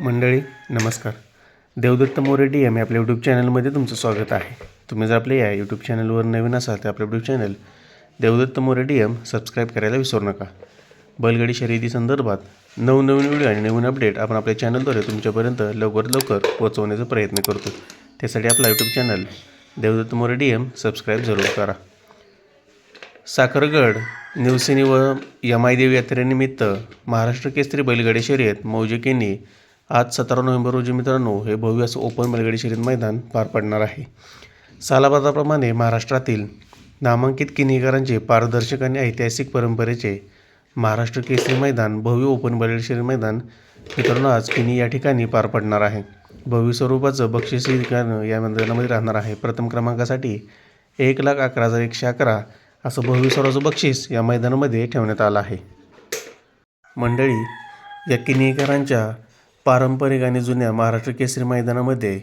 मंडळी नमस्कार. Devdatt More D M या आपल्या यूट्यूब चॅनलमध्ये तुमचं स्वागत आहे. तुम्ही जर आपल्या या यूट्यूब चॅनलवर नवीन असाल तर आपलं YouTube channel Devdatta More D M subscribe करायला विसरू नका. बैलगाडी शर्यती संदर्भात नवनवीन व्हिडिओ आणि नवीन अपडेट आपण आपल्या चॅनलद्वारे तुमच्यापर्यंत लवकरात लवकर पोहोचवण्याचा प्रयत्न करतो. त्यासाठी आपला YouTube channel Devdatta More D M subscribe जरूर करा. साखरगड निवसेनी व यमाईदेव यात्रेनिमित्त महाराष्ट्र केसरी बैलगाडी शर्यत मौजिक आज सतरा नोव्हेंबर रोजी मित्रांनो हे भव्य असं ओपन बैलगाडी शर्यत मैदान पार पडणार आहे. सालाबादाप्रमाणे महाराष्ट्रातील नामांकित किनीकरांचे पारदर्शक आणि ऐतिहासिक परंपरेचे महाराष्ट्र केसरी मैदान भव्य ओपन बैलगाडी शर्यत मैदान मित्रांनो आज किनी या ठिकाणी पार पडणार आहे. भव्य स्वरूपाचं बक्षीस हे ठिकाण या मैदानामध्ये राहणार आहे. प्रथम क्रमांकासाठी एक लाख अकरा हजार एकशे अकरा असं भव्य स्वरूपाचं बक्षीस या मैदानामध्ये ठेवण्यात आलं आहे. मंडळी या किनीकरांच्या पारंपरिक आणि जुन्या महाराष्ट्र केसरी मैदानामध्ये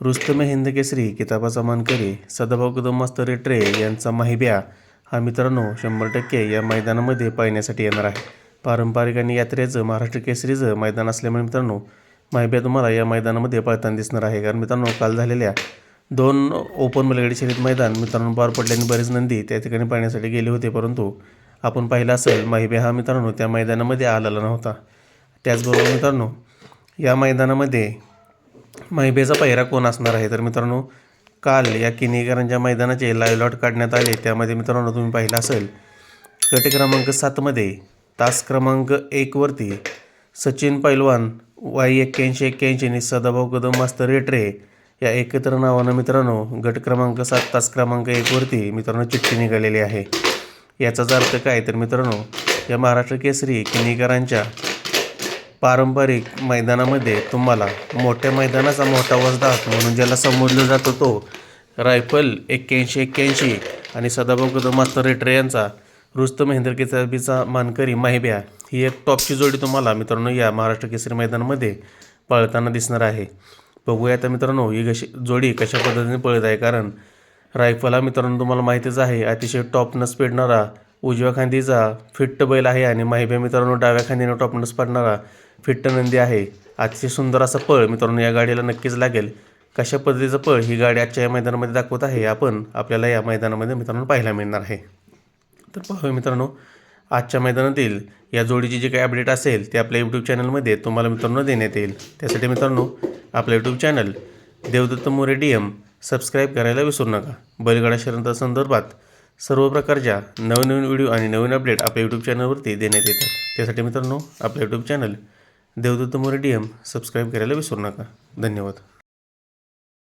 रुस्तम हिंद केसरी किताबाचा मानकरी सदाभाऊ कदम मास्तर रेट्रे यांचा माहिब्या हा मित्रांनो शंभर टक्के या मैदानामध्ये पाहण्यासाठी येणार आहे. पारंपरिक आणि यात्रेचं महाराष्ट्र केसरीचं मैदान असल्यामुळे मित्रांनो माहिब्या तुम्हाला या मैदानामध्ये पळताना दिसणार आहे. कारण मित्रांनो काल झालेल्या दोन ओपन मलगडी शर्यत मैदान मित्रांनो पार पडल्याने बरेच नंदी त्या ठिकाणी पाहण्यासाठी गेले होते. परंतु आपण पाहिलं असेल माहिब्या हा मित्रांनो त्या मैदानामध्ये आलेला नव्हता. त्याचबरोबर मित्रांनो या मैदानामध्ये मैबेचा पहिरा कोण असणार आहे? तर मित्रांनो काल या किनीकरांच्या मैदानाचे लाईव्ह लॉट काढण्यात आले. त्यामध्ये मित्रांनो तुम्ही पाहिलं असेल गट क्रमांक सातमध्ये तास क्रमांक एकवरती सचिन पैलवान वाई एक्क्याऐंशी एक्क्याऐंशी आणि सदाभाऊ कदम मास्तर रेटरे या एकत्र नावानं मित्रांनो गट क्रमांक सात तास क्रमांक एकवरती मित्रांनो चिठ्ठी निघालेली आहे. याचाच अर्थ काय? तर मित्रांनो या महाराष्ट्र केसरी किनीकरांच्या पारंपरिक मैदानामध्ये तुम्हाला मोठ्या मैदानाचा मोठा वजदात म्हणून ज्याला संबोधलं जातं तो रायफल एक्क्याऐंशी एक्क्याऐंशी आणि सदाभाऊ कदम मास्तर रेट्रे यांचा रुस्तम महेंद्र केचाबीचा मानकरी माहिब्या ही एक टॉपची जोडी तुम्हाला मित्रांनो या महाराष्ट्र केसरी मैदानामध्ये पळताना दिसणार आहे. बघूया आता मित्रांनो ही कशी जोडी कशा पद्धतीने पळत आहे. कारण रायफल हा मित्रांनो तुम्हाला माहितीच आहे अतिशय टॉपनं पेडणारा उजव्या खांदीचा फिट्ट बैल आहे आणि माहिब्या मित्रांनो डाव्या खांदीनं टॉपनस पडणारा फिट्ट नंदी आहे. अतिशय सुंदर असा पळ मित्रांनो या गाडीला नक्कीच लागेल. कशा पद्धतीचं पळ ही गाडी आजच्या या मैदानामध्ये दाखवत आहे आपण आपल्याला या मैदानामध्ये मित्रांनो पाहायला मिळणार आहे. तर पाहूया मित्रांनो आजच्या मैदानातील या जोडीची जी काही अपडेट असेल ते आपल्या यूट्यूब चॅनलमध्ये तुम्हाला मित्रांनो देण्यात येईल. त्यासाठी मित्रांनो आपलं YouTube channel Devdatta More D M subscribe करायला विसरू नका. बैलगाडा शर्यता संदर्भात सर्व प्रकारच्या नवनवीन व्हिडिओ आणि नवीन अपडेट आपल्या यूट्यूब चॅनलवरती देण्यात येतात. त्यासाठी मित्रांनो आपलं YouTube channel Devdatta More D M subscribe करायला विसरू नका. धन्यवाद.